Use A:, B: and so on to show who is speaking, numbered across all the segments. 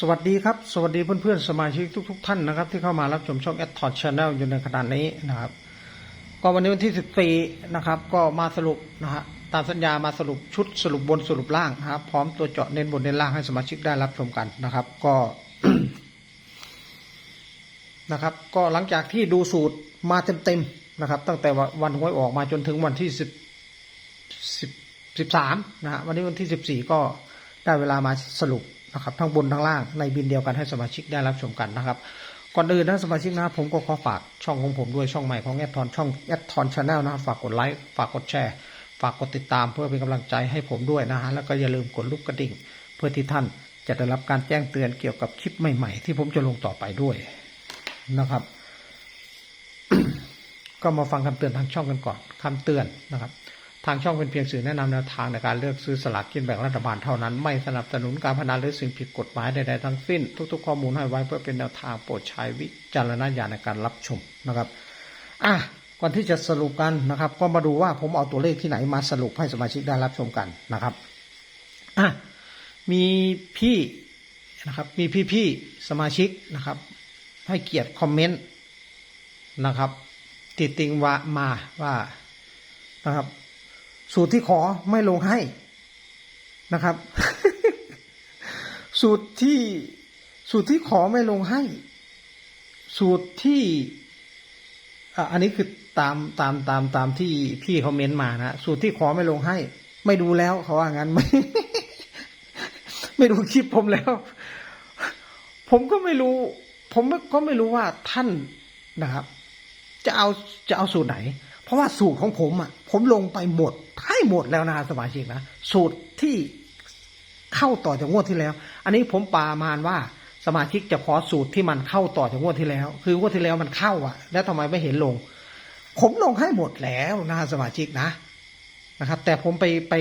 A: สวัสดีครับ สวัสดีเพื่อนๆสมาชิกทุก ๆ ท่านนะครับ ที่เข้ามารับชมช่องแอดทอ c ช n แนลอยู่ในขณะนี้นะครับ ก็วันนี้วันที่ 14 นะครับ ก็มาสรุปนะฮะตามสัญญามาสรุปชุดสรุปบนสรุปล่างนะครับพร้อมตัวเจาะเน้นบนเน้นล่างให้สมาชิกได้รับชมกันนะครับ ก็นะครับ ก็หลังจากที่ดูสูตรมาเต็มๆนะครับ ตั้งแต่วันหวยออกมาจนถึงวันที่สิบสิบสามนะฮะวันนี้วันที่สิบสี่ก็ได้เวลามาสรุป นะครับทั้งบนทั้งล่างในบินเดียวกันให้สมาชิกได้รับชมกันนะครับก่อนอื่นนะสมาชิกนะผมก็ขอฝากช่องของผมด้วยช่องใหม่ของแอดทอนช่องแอดทอนชาแนลนะครับฝากกดไลค์ฝากกดแชร์ ฝากกดติดตามเพื่อเป็นกำลังใจให้ผมด้วยนะฮะแล้วก็อย่าลืมกดลูกกระดิ่ง เพื่อที่ท่านจะได้รับการแจ้งเตือนเกี่ยวกับคลิปใหม่ ๆ ที่ผมจะลงต่อไปด้วยนะครับ ก็มาฟังคำเตือนทางช่องกันก่อนคำเตือนนะครับ ทางช่องเป็นเพียงสื่อแนะนำแนวทางในการเลือกซื้อสลากกินแบ่งรัฐบาลเท่านั้น ไม่สนับสนุนการพนันหรือสิ่งผิดกฎหมายใดๆทั้งสิ้น ทุกๆข้อมูลให้ไว้เพื่อเป็นแนวทางโปรดใช้วิจารณญาณในการรับชมนะครับอะก่อนที่จะสรุปกันนะครับ ก็มาดูว่าผมเอาตัวเลขที่ไหนมาสรุปให้สมาชิกได้รับชมกันนะครับอะมีพี่นะครับ มีพี่ๆสมาชิกนะครับ ให้เกียรติคอมเมนต์นะครับ ติดติงว่ามาว่านะครับ สูตรที่ขอไม่ลงให้นะครับ สูตรที่สูตรที่ขอไม่ลงให้ สูตรที่อันนี้คือตามตามตามตามที่พี่เขาเม้นต์มานะสูตรที่ขอไม่ลงให้ ไม่ดูแล้วเขาว่างั้นไม่ไม่ดูคลิปผมแล้ว ผมก็ไม่รู้ ผมก็ไม่รู้ว่าท่านนะครับ จะเอาจะเอาสูตรไหน เพราะว่าสูตรของผมอะ ผมลงไปหมดให้หมดแล้วนะสมาชิกนะสูตรที่เข้าต่อจากงวดที่แล้ว อันนี้ผมปามานว่าสมาชิกจะขอสูตรที่มันเข้าต่อจากงวดที่แล้ว คืองวดที่แล้วมันเข้าอะ แล้วทำไมไม่เห็นลง ผมลงให้หมดแล้วนะสมาชิกนะนะครับ แต่ผมไปไป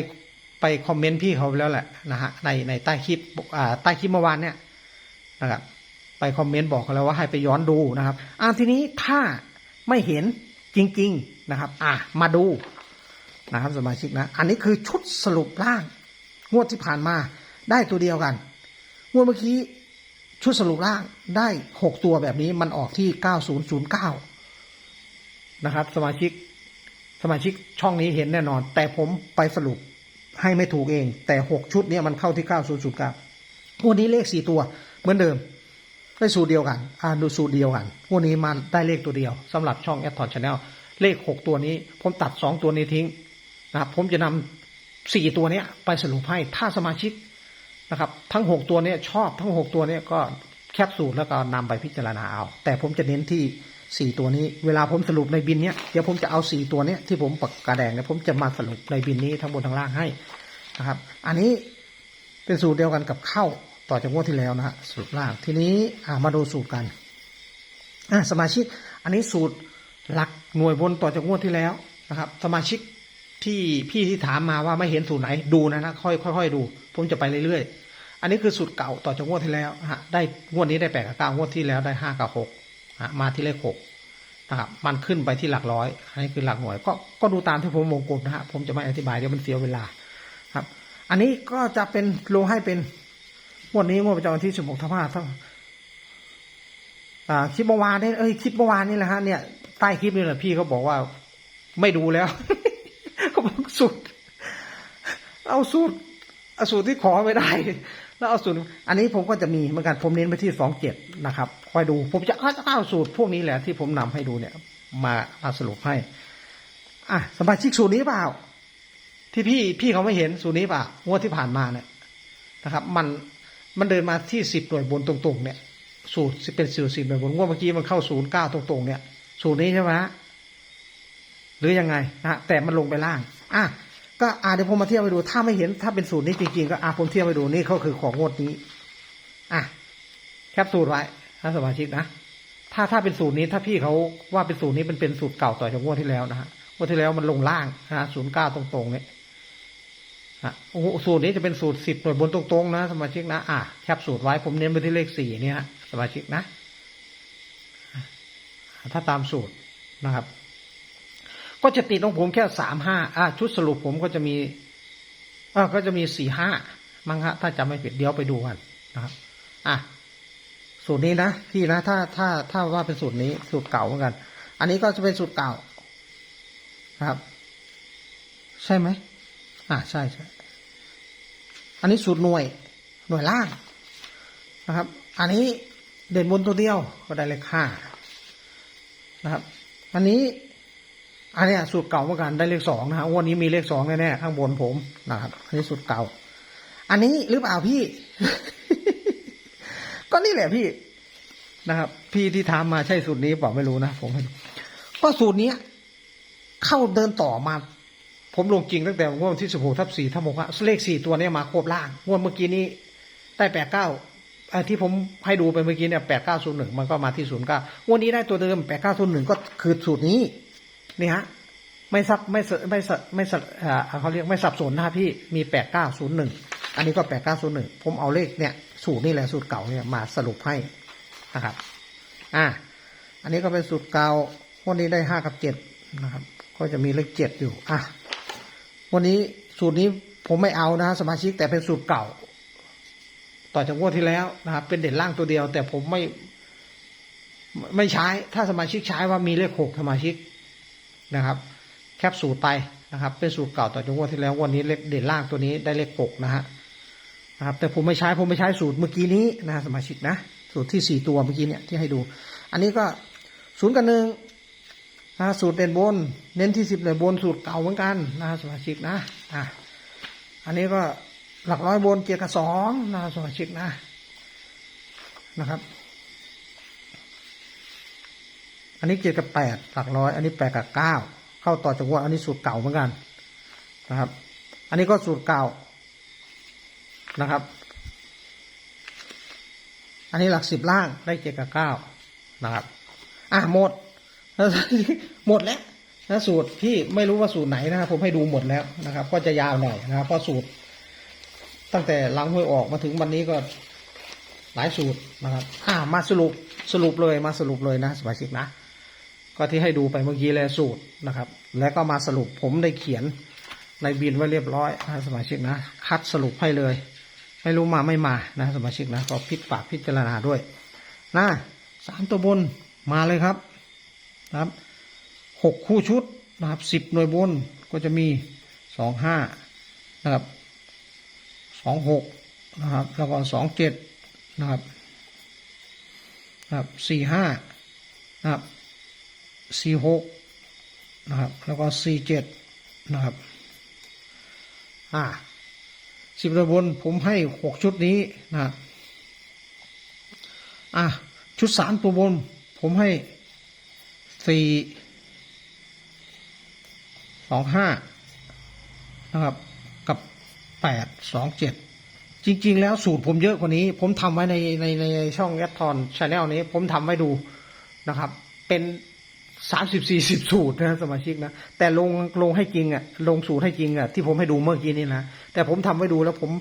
A: ไปคอมเมนต์พี่เขาแล้วแหละนะฮะในในใต้คลิปอ่าใต้คลิปเมื่อวานเนี่ยนะครับไปคอมเมนต์บอกเขาแล้วว่าให้ไปย้อนดูนะครับอ่าทีนี้ถ้าไม่เห็น จริง ๆนะครับ อะมาดูนะครับสมาชิกนะ อันนี้คือชุดสรุปร่าง งวดที่ผ่านมาได้ตัวเดียวกัน งวดเมื่อกี้ชุดสรุปร่างได้หกตัวแบบนี้มันออกที่เก้าศูนย์ศูนย์เก้านะครับ สมาชิกสมาชิกช่องนี้เห็นแน่นอน แต่ผมไปสรุปให้ไม่ถูกเอง แต่หกชุดเนี้มันเข้าที่เก้าศูนย์ศูนย์เก้าวันนี้เลขสี่ตัวเหมือนเดิม ได้สูตรเดียวกัน อ่าดูสูตรเดียวกันพวกนี้มันได้เลขตัวเดียวสำหรับช่องแอดทอนชาแนลเลขหกตัวนี้ ผมตัดสองตัวนี้ทิ้งนะครับ ผมจะนำสี่ตัวเนี้ย ไปสรุปให้ถ้าสมาชิกนะครับ ทั้งหกตัวเนี้ยชอบทั้งหกตัวเนี้ยก็แคปสูตรแล้วก็นำไปพิจารณาเอา แต่ผมจะเน้นที่สี่ตัวนี้ เวลาผมสรุปในบินเนี้ยเดี๋ยวผมจะเอาสี่ตัวเนี้ยที่ผมปากกาแดงเนี่ยผมจะมาสรุปในบินนี้ทั้งบนทั้งล่างให้นะครับ อันนี้เป็นสูตรเดียวกันกับเข้า ต่อจากงวดที่แล้วนะฮะสูตรล่างทีนี้อ่ามาดูสูตรกันสมาชิก อันนี้สูตรหลักหน่วยบนต่อจากงวดที่แล้วนะครับ สมาชิกที่พี่ที่ถามมาว่าไม่เห็นสูตรไหนดูนะนะค่อยค่อยๆดู ผมจะไปเรื่อยๆ อันนี้คือสูตรเก่าต่อจากงวดที่แล้วนะฮะได้งวดนี้ได้แปดกับเก้างวดที่แล้วได้ห้ากับหกอะมาที่เลขหกนะครับมันขึ้นไปที่หลักร้อยอันนี้คือหลักหน่วย ก็ก็ดูตามที่ผมวงกลมนะฮะผมจะไม่อธิบายเดี๋ยวมันเสียเวลาครับ อันนี้ก็จะเป็นลงให้เป็น งวดนี้งวดประจำวันที่16ธันวาคมอ่าคลิปเมื่อวานนี่เอ้ยคลิปเมื่อวานนี่แหละฮะเนี่ยใต้คลิปนี่แหละพี่เขาบอกว่า ไม่ดูแล้วเขาบอกสูตรเอาสูตรเอาสูตรที่ขอไม่ได้ แล้วเอาสูตรอันนี้ผมก็จะมีเหมือนกันผมเน้นไปที่สองเจ็ดนะครับคอยดู ผมจะเอาเอาสูตรพวกนี้แหละที่ผมนำให้ดูเนี่ย มามาสรุปให้ อะสมาชิกสูตรนี้เปล่า ที่พี่พี่เขาไม่เห็นสูตรนี้เปล่างวดที่ผ่านมาเนี่ยนะครับ มัน มันเดินมาที่สิบหน่วยบนตรงๆเนี่ย สูตรเป็นสิบสิบหน่วยบนงวดเมื่อกี้มันเข้าศูนย์เก้าตรงๆเนี่ย สูตรนี้ใช่ไหมฮะหรือยังไงนะฮะแต่มันลงไปล่าง อะก็อ่าเดี๋ยวผมมาเทียบไปดู ถ้าไม่เห็นถ้าเป็นสูตรนี้จริงๆก็อะผมเทียบไปดูนี่เขาคือของงวดนี้ อะแคปสูตรไว้ท่านสมาชิกนะถ้าถ้าเป็นสูตรนี้ถ้าพี่เขาว่าเป็นสูตรนี้มันเป็นสูตรเก่าต่อจากงวดที่แล้วนะฮะงวดที่แล้วมันลงล่างนะศูนย์เก้าตรงๆเนี่ย โอ้สูตรนี้จะเป็นสูตรสิบหน่วยบนตรงๆนะสมาชิกนะอะแคปสูตรไว้ผมเน้นไปที่เลขสี่เนี่ยฮะสมาชิกนะ ถ้าตามสูตรนะครับ ก็จะติดของผมแค่สามห้าอะชุดสรุปผมก็จะมีอะก็จะมีสี่ห้ามั้งฮะถ้าจำไม่ผิดเดี๋ยวไปดูกันนะครับอะสูตรนี้นะพี่นะถ้าถ้าถ้าว่าเป็นสูตรนี้สูตรเก่าเหมือนกัน อันนี้ก็จะเป็นสูตรเก่าครับ ใช่ไหมอ่าใช่ใช่ อันนี้สูตรหน่วยหน่วยล่างนะครับ อันนี้เด่นบนตัวเดียวก็ได้เลขห้านะครับ อันนี้ อันเนี้ยสูตรเก่าเหมือนกันได้เลขสองนะฮะวันนี้มีเลขสองแน่ๆข้างบนผมนะครับ อันนี้สูตรเก่า อันนี้หรือเปล่าพี่ ก็นี่แหละพี่นะครับ พี่ที่ทำมาใช่สูตรนี้เปล่าไม่รู้นะผมก็สูตรเนี้ยเข้าเดินต่อมา ผมลงจริงตั้งแต่งวดวันที่สิบหกทับสี่ทับหกเลขสี่ตัวเนี้ยมาครบล่างงวดเมื่อกี้นี้ได้แปดเก้าที่ผมให้ดูไปเมื่อกี้เนี่ยแปดเก้าศูนย์หนึ่งมันก็มาที่ศูนย์เก้างวดนี้ได้ตัวเดิมแปดเก้าศูนย์หนึ่งก็คือสูตรนี้นี่ฮะไม่ซับไม่สไม่สไม่สอ่าเขาเรียกไม่สับสนนะพี่มีแปดเก้าศูนย์หนึ่งอันนี้ก็แปดเก้าศูนย์หนึ่งผมเอาเลขเนี่ยสูตรนี่แหละสูตรเก่าเนี่ยมาสรุปให้นะครับอ่าอันนี้ก็เป็นสูตรเก่าวันนี้ได้ห้ากับเจ็ดนะครับ ก็จะมีเลขเจ็ดอยู่อะ วันนี้สูตรนี้ผมไม่เอานะสมาชิกแต่เป็นสูตรเก่า ต่อจากงวดที่แล้วนะครับเป็นเด่นล่างตัวเดียว แต่ผมไม่ ไม่ใช้ถ้าสมาชิกใช้ว่ามีเลขหกสมาชิกนะครับ แคปสูตรไปนะครับ เป็นสูตรเก่าต่อจากงวดที่แล้ววันนี้เลขเด่นล่างตัวนี้ได้เลขหกนะฮะนะครับ แต่ผมไม่ใช้ผมไม่ใช้สูตรเมื่อกี้นี้นะสมาชิกนะสูตรที่สี่ตัวเมื่อกี้เนี่ยที่ให้ดู อันนี้ก็ศูนย์กับหนึ่ง นะสูตรเด่นบน เน้นที่สิบเด่นบนสูตรเก่าเหมือนกันนะสมาชิกนะอะอันนี้ก็หลักร้อยบนเกียร์กับสองนะสมาชิกนะนะครับ อันนี้เกียร์กับแปดหลักร้อย อันนี้แปดกับเก้าเข้าต่อจากว่าอันนี้สูตรเก่าเหมือนกันนะครับ อันนี้ก็สูตรเก่านะครับ อันนี้หลักสิบล่างได้เจ็ดกับเก้านะครับ อะหมด หมดแล้วนะสูตรที่ไม่รู้ว่าสูตรไหนนะครับผมให้ดูหมดแล้วนะครับ ก็จะยาวหน่อยนะครับเพราะสูตร ตั้งแต่หลังห้วยออกมาถึงวันนี้ก็หลายสูตรนะครับ อ่ามาสรุปสรุปเลยมาสรุปเลยนะสมาชิกนะ ก็ที่ให้ดูไปเมื่อกี้แล้วสูตรนะครับ แล้วก็มาสรุปผมได้เขียนในบินไว้เรียบร้อยนะสมาชิกนะ คัดสรุปให้เลย ไม่รู้มาไม่มานะสมาชิกนะก็พิจารณาด้วยนะสามตัวบนมาเลยครับ นะครับหกคู่ชุดนะครับสิบหน่วยบนก็จะมีสองห้านะครับสองหกนะครับแล้วก็สองเจ็ดนะครับนะครับสี่ห้านะครับสี่หกนะครับแล้วก็สี่เจ็ดนะครับอ่าสิบระบนผมให้หกชุดนี้นะอะชุดสามตัวบนผมให้ สี่สองห้านะครับกับแปดสองเจ็ดจริง ๆ แล้วสูตรผมเยอะกว่านี้ ผมทำไว้ในในในช่องแอดทอนชาแนลนี้ ผมทำไว้ดูนะครับ เป็นสามสิบสี่สิบสูตรนะสมาชิกนะ แต่ลงลงให้จริงอะ ลงสูตรให้จริงอะที่ผมให้ดูเมื่อกี้นี้นะ แต่ผมทำไว้ดูแล้วผม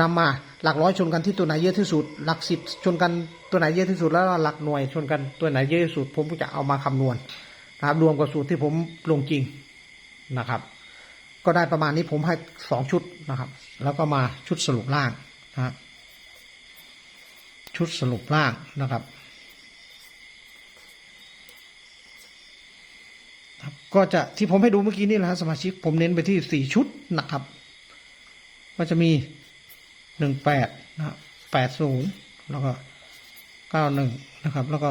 A: นำมาหลักร้อยชนกันที่ตัวไหนเยอะที่สุด หลักสิบชนกันตัวไหนเยอะที่สุดแล้วหลักหน่วยชนกันตัวไหนเยอะที่สุด ผมก็จะเอามาคำนวณนะครับรวมกับสูตรที่ผมลงจริงนะครับ ก็ได้ประมาณนี้ผมให้สองชุดนะครับ แล้วก็มาชุดสรุปล่างนะชุดสรุปล่างนะครับก็จะที่ผมให้ดูเมื่อกี้นี่แหละฮะสมาชิกผมเน้นไปที่สี่ชุดนะครับ ก็จะมี หนึ่งแปดนะครับแปดศูนย์แล้วก็เก้าหนึ่งนะครับ แล้วก็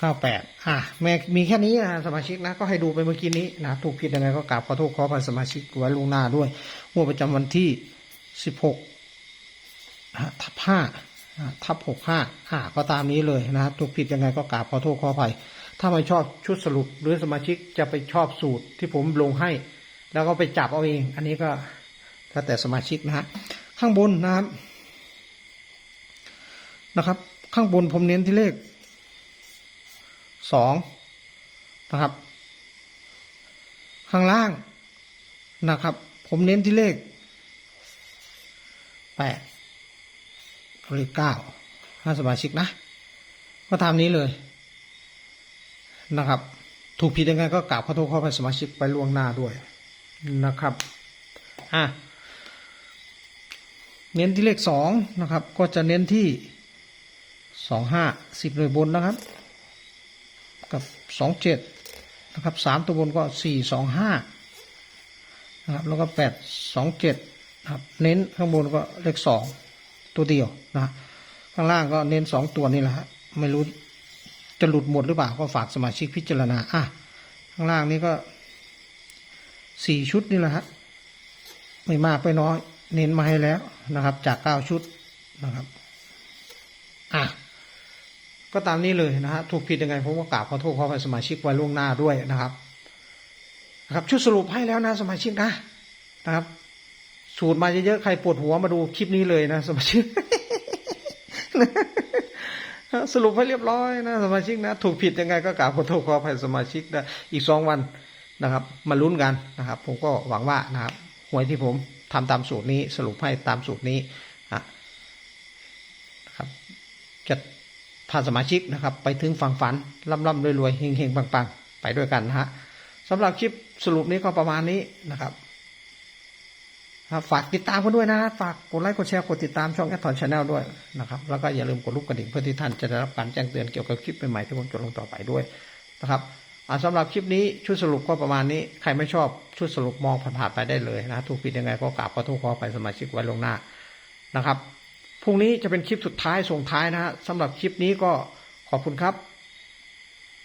A: เก้าแปดอะแม่มีแค่นี้นะสมาชิกนะก็ให้ดูไปเมื่อกี้นี้นะถูกผิดยังไงก็กราบขอโทษขออภัยสมาชิกไว้ล่วงหน้าด้วยงวดประจำวันที่สิบหกทับห้าทับหกห้าอ่าก็ตามนี้เลยนะครับถูกผิดยังไงก็กราบขอโทษขออภัยถ้าไม่ชอบชุดสรุปหรือสมาชิกจะไปชอบสูตรที่ผมลงให้ แล้วก็ไปจับเอาเอง อันนี้ก็แล้วแต่สมาชิกนะฮะ ข้างบนนะครับ นะครับ ข้างบนผมเน้นที่เลขสองนะครับ ข้างล่างนะครับ ผมเน้นที่เลขแปดเลขเก้าถ้าสมาชิกนะ ก็ตามนี้เลยนะครับ ถูกผิดยังไงก็กราบขอโทษขออภัยสมาชิกไปล่วงหน้าด้วยนะครับ อะ เน้นที่เลขสองนะครับ ก็จะเน้นที่สองห้าสิบเลยบนนะครับ กับสองเจ็ดนะครับสามตัวบนก็สี่สองห้านะครับแล้วก็แปดสองเจ็ดนะครับเน้นข้างบนก็เลขสองตัวเดียวนะข้างล่างก็เน้นสองตัวนี่แหละฮะไม่รู้จะหลุดหมดหรือเปล่าก็ฝากสมาชิกพิจารณาอะข้างล่างนี้ก็สี่ชุดนี่แหละฮะไม่มากไม่น้อย เน้นมาให้แล้วนะครับ จากเก้าชุดนะครับ อะก็ตามนี้เลยนะฮะถูกผิดยังไงผมก็กราบขอโทษขออภัยสมาชิกไว้ล่วงหน้าด้วยนะครับนะครับชุดสรุปให้แล้วนะสมาชิกนะนะครับ สูตรมาเยอะๆใครปวดหัวมาดูคลิปนี้เลยนะ สมาชิกสรุปให้เรียบร้อยนะสมาชิกนะ ถูกผิดยังไงก็กราบขอโทษขออภัยสมาชิกนะอีกสองวันนะครับ มาลุ้นกันนะครับ ผมก็หวังว่านะครับหวยที่ผม ทำตามสูตรนี้สรุปให้ตามสูตรนี้นะครับจะพาสมาชิกนะครับ ไปถึงฝั่งฝันร่ำร่ำรวยรวยเฮงเฮงปังปังไปด้วยกันนะฮะสำหรับคลิปสรุปนี้ก็ประมาณนี้นะครับฝากติดตามกันด้วยนะ ฝากกดไลค์กดแชร์กดติดตามช่องแอดทอนชาแนลด้วยนะครับ แล้วก็อย่าลืมกดรูปกระดิ่งเพื่อที่ท่านจะได้รับการแจ้งเตือนเกี่ยวกับคลิปใหม่ๆที่ผมจะลงต่อไปด้วยนะครับ สำหรับคลิปนี้ชุดสรุปก็ประมาณนี้ ใครไม่ชอบชุดสรุปมองผ่านๆไปได้เลยนะถูกผิดยังไงก็กราบขอโทษขออภัยสมาชิกไว้ลงหน้านะครับพรุ่งนี้จะเป็นคลิปสุดท้ายส่งท้ายนะฮะสำหรับคลิปนี้ก็ขอบคุณครับ